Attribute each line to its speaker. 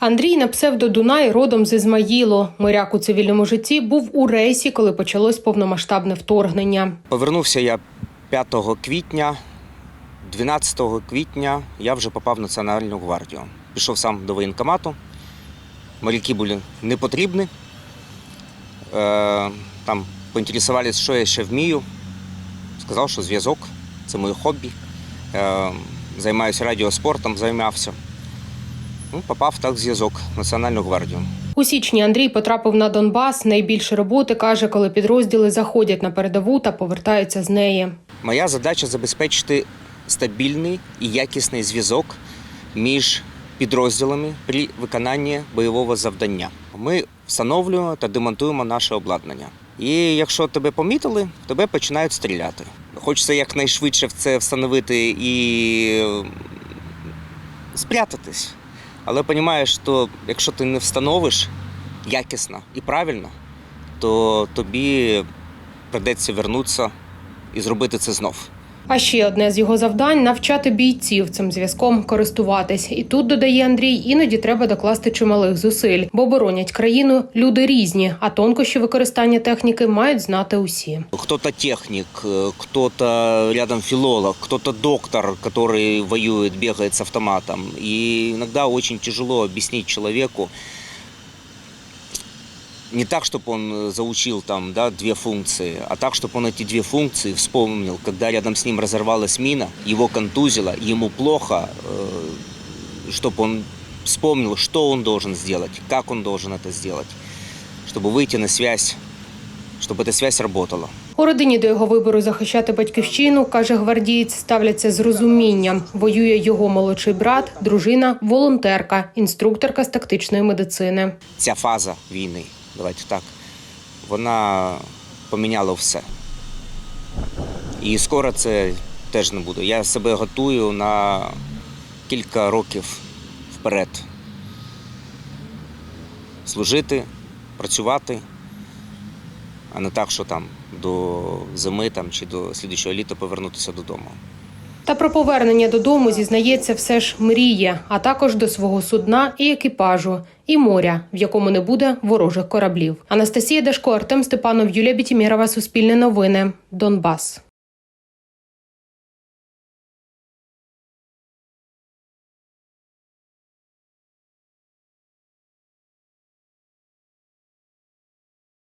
Speaker 1: Андрій на псевдо Дунай родом з Ізмаїлу. Моряк у цивільному житті був у рейсі, коли почалось повномасштабне вторгнення.
Speaker 2: Повернувся я 5 квітня. 12 квітня я вже попав в Національну гвардію. Пішов сам до воєнкомату. Моряки були не потрібні. Е, там поінтересувалися, що я ще вмію. Сказав, що зв'язок це моє хобі. Е, займаюся радіоспортом, займався. Ну, попав так в зв'язок Національну гвардію.
Speaker 1: У січні Андрій потрапив на Донбас. Найбільше роботи каже, коли підрозділи заходять на передову та повертаються з неї.
Speaker 2: Моя задача забезпечити стабільний і якісний зв'язок між підрозділами при виконанні бойового завдання. Ми встановлюємо та демонтуємо наше обладнання. І якщо тебе помітили, тебе починають стріляти. Хочеться якнайшвидше в це встановити і е, спрятатись. Але розумієш, що якщо ти не встановиш якісно і правильно, то тобі придеться вернутися і зробити це знов.
Speaker 1: А ще одне з його завдань навчати бійців цим зв'язком користуватись. І тут додає Андрій, іноді треба докласти чималих зусиль, бо боронять країну люди різні, а тонкощі використання техніки мають знати усі.
Speaker 2: Кто-то техник, э, кто-то рядом филолог, кто-то доктор, который воюет, бегает с автоматом. И иногда очень тяжело объяснить человеку, не так, чтобы он э, заучил там, да, две функции, а так, чтобы он эти две функции вспомнил, когда рядом с ним разорвалась мина, его контузило, ему плохо, чтобы он вспомнил, что он должен сделать, как он должен это сделать, чтобы выйти на связь, чтобы эта связь работала.
Speaker 1: У родині до його вибору захищати батьківщину, каже гвардієць, ставляться з розумінням. Воює його молодший брат, дружина, волонтерка, інструкторка з тактичної медицини.
Speaker 2: Ця фаза війни, давайте так, вона поміняла все. І скоро це теж не буде. Я себе готую на кілька років вперед. Служити, працювати, а не так, що там до зими там, чи до слідчого літа повернутися додому.
Speaker 1: Та про повернення додому зізнається, все ж мріє, а також до свого судна і екіпажу, і моря, в якому не буде ворожих кораблів. Анастасія Дашко, Артем Степанов, Юлія Бітімірова, Суспільне новини, Донбас.